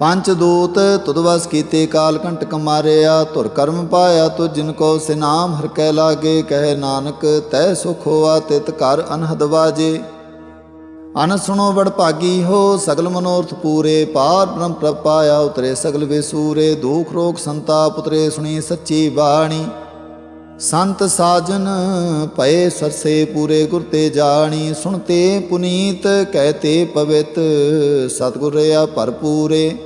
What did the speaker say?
ਪੰਚ ਦੂਤ ਤੁਦਵਸ ਕੀਤੇ ਕਾਲ ਕੰਟਕ ਮਾਰਿਆ ਧੁਰ ਕਰਮ ਪਾਇਆ ਤੁ ਜਿਨ ਕੋ ਸਿਨਾਮ ਹਰ ਕੈ ਲਾਗੇ, ਕਹਿ ਨਾਨਕ ਤੈ ਸੁਖ ਹੋਆ ਤਿਤ ਘਰ ਅਨਹਦ ਵਾਜੇ। ਅਨ ਸੁਣੋ ਬੜ ਭਾਗੀ ਹੋ, ਸਗਲ ਮਨੋਰਥ ਪੂਰੇ, ਪਾਰ ਬ੍ਰਹਮ ਪ੍ਰਭ ਪਾਇਆ ਉਤਰੇ ਸਗਲ ਵਿਸੂਰੇ, ਦੁਖ ਰੋਗ ਸੰਤਾਪ ਉਤਰੇ ਸੁਣੀ ਸੱਚੀ ਬਾਣੀ। ਸੰਤ ਸਾਜਨ ਪਏ ਸਰਸੇ ਪੂਰੇ ਗੁਰ ਤੇ ਜਾਣੀ, ਸੁਣਤੇ ਪੁਨੀਤ ਕਹਤੇ ਪਵਿੱਤ, ਸਤਿਗੁਰ ਰਿਆ ਭਰਪੂਰੇ।